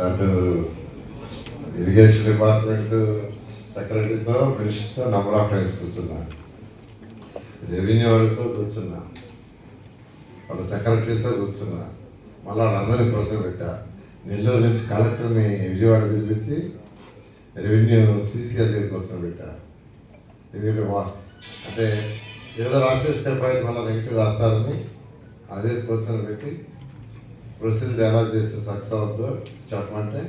అటు irrigation department సెక్రటరీతో మినిస్టర్తో నెంబర్ ఆఫ్ టైమ్స్ కూర్చున్నా. రెవెన్యూ వాళ్ళతో కూర్చున్నా. వాళ్ళ సెక్రటరీతో కూర్చున్నా. మళ్ళీ వాళ్ళందరినీ కోసం పెట్టా. నెల్లూరు నుంచి కలెక్టర్ని విజయవాడ పిలిపించి రెవెన్యూ సీసీ దగ్గర కోసం పెట్టా. ఎందుకంటే వా- అంటే ఏదో రాసేస్తే పై మళ్ళీ నెగిటివ్ రాస్తారని అదే కూర్చొని పెట్టి ప్రొసీజర్ ఎలా చేస్తే సక్సెస్ అవుతుందో చెప్పమంటే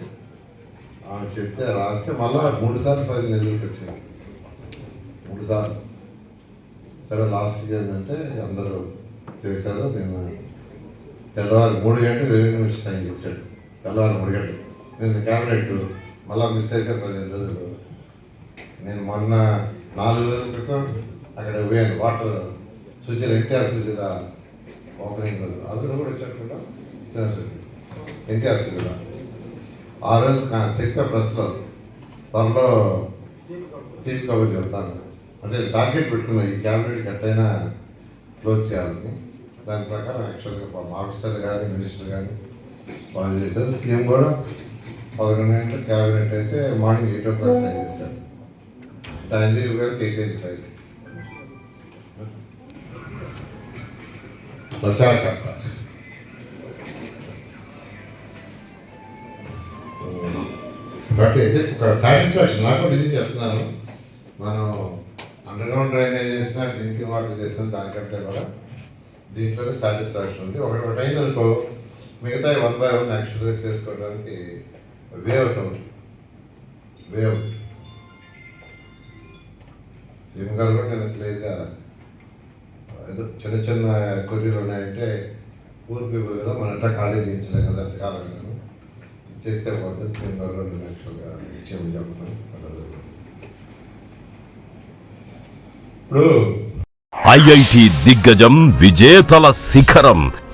ఆమె చెప్తే రాస్తే మళ్ళీ మూడు సార్లు ఫైల్ నెల్లూరుకి వచ్చింది. మూడు సార్లు. సరే లాస్ట్కి ఏంటంటే అందరూ చేశారు. నేను తెల్లవారు మూడు గంటలు రెవెన్యూ మినిస్టర్ సైన్ చేశాడు. తెల్లవారు మూడు గంటలు నేను క్యాబినెట్ మళ్ళీ మిస్ అయితే పదిహేను రోజులు నేను మొన్న నాలుగు రోజుల క్రితం అక్కడ పోయాను. వాటర్ సూచన ఎన్టీఆర్ సూచన ఓపెనింగ్ రోజు. అందరూ కూడా వచ్చారు కదా ఎన్టీఆర్ సినిమా. ఆ రోజు నా చెప్పే ప్రెస్లో త్వరలో తీపి కబుర్ చెప్తాను. అంటే టార్గెట్ పెట్టుకున్నా ఈ క్యాబినెట్ ఎట్టయినా క్లోజ్ చేయాలని. దాని ప్రకారం యాక్చువల్గా ఆఫీసర్లు కానీ మినిస్టర్ కానీ వాళ్ళు చేశారు. సీఎం కూడా పదకొండు గంటల క్యాబినెట్ అయితే morning eight o'clock sign చేశారు. రాజీవ్ గారికి ఎయిట్ ఎయిట్ ఫైవ్. ప్రచారకర్త బట్ అయితే ఒక సాటిస్ఫాక్షన్ నాకు కూడా ఇది చెప్తున్నాను. మనం అండర్గ్రౌండ్ డ్రైనేజ్ చేసినా డ్రింకింగ్ వాటర్ చేసిన దానికంటే కూడా దీంట్లోనే సాటిస్ఫాక్షన్ ఉంది. ఒకటి ఒకటి అయిందనుకో మిగతా వన్ బై వన్ యాక్చువల్గా చేసుకోవడానికి వే అవుట్ ఉంది. వే అవుట్ సీఎం గారు కూడా నేను క్లియర్గా ఏదో చిన్న చిన్న కొర్రీలు ఉన్నాయంటే పూర్ పీపుల్ కదా మన ఎట్లా ఖాళీ చేయించలేం కదా అంటే కాలం చేస్తే పోతే సింగర్లో నేను యాక్చువల్గా ఇచ్చేయమని చెప్తాను ఇప్పుడు ఐఐటి దిగ్గజం విజేతల శిఖరం.